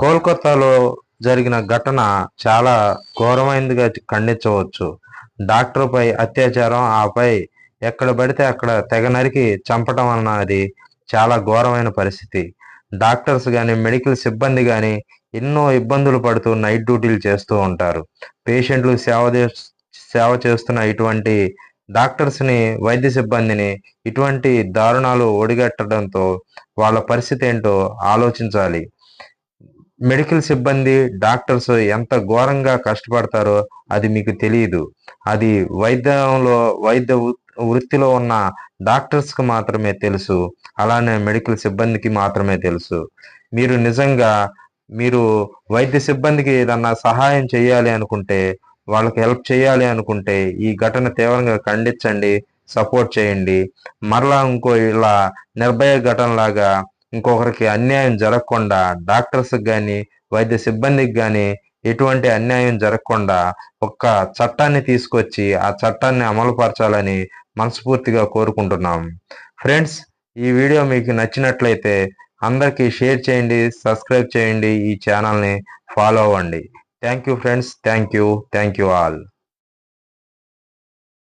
కోల్కతాలో జరిగిన ఘటన చాలా ఘోరమైనదిగా ఖండించవచ్చు. డాక్టర్పై అత్యాచారం ఆపై ఎక్కడ పడితే అక్కడ తెగ నరికి చంపటం అన్నది చాలా ఘోరమైన పరిస్థితి. డాక్టర్స్ కానీ మెడికల్ సిబ్బంది కానీ ఎన్నో ఇబ్బందులు పడుతూ నైట్ డ్యూటీలు చేస్తూ ఉంటారు. పేషెంట్లు సేవ సేవ చేస్తున్న ఇటువంటి డాక్టర్స్ని వైద్య సిబ్బందిని ఇటువంటి దారుణాలు ఒడిగట్టడంతో వాళ్ళ పరిస్థితి ఏంటో ఆలోచించాలి. మెడికల్ సిబ్బంది డాక్టర్స్ ఎంత ఘోరంగా కష్టపడతారో అది మీకు తెలియదు. అది వైద్యంలో వైద్య వృత్తిలో ఉన్న డాక్టర్స్కి మాత్రమే తెలుసు. అలానే మెడికల్ సిబ్బందికి మాత్రమే తెలుసు. మీరు నిజంగా మీరు వైద్య సిబ్బందికి ఏదన్నా సహాయం చేయాలి అనుకుంటే వాళ్ళకి హెల్ప్ చేయాలి అనుకుంటే ఈ ఘటన తీవ్రంగా ఖండించండి సపోర్ట్ చేయండి. మరలా ఇంకో ఇలా నిర్భయ ఘటనలాగా ఇంకొకరికి అన్యాయం జరగకుండా డాక్టర్స్కి కానీ వైద్య సిబ్బందికి కానీ ఎటువంటి అన్యాయం జరగకుండా ఒక్క చట్టాన్ని తీసుకొచ్చి ఆ చట్టాన్ని అమలుపరచాలని మనస్ఫూర్తిగా కోరుకుంటున్నాం. ఫ్రెండ్స్ ఈ వీడియో మీకు నచ్చినట్లయితే అందరికీ షేర్ చేయండి సబ్స్క్రైబ్ చేయండి ఈ ఛానల్ని ఫాలో అవ్వండి. Thank you friends thank you thank you all.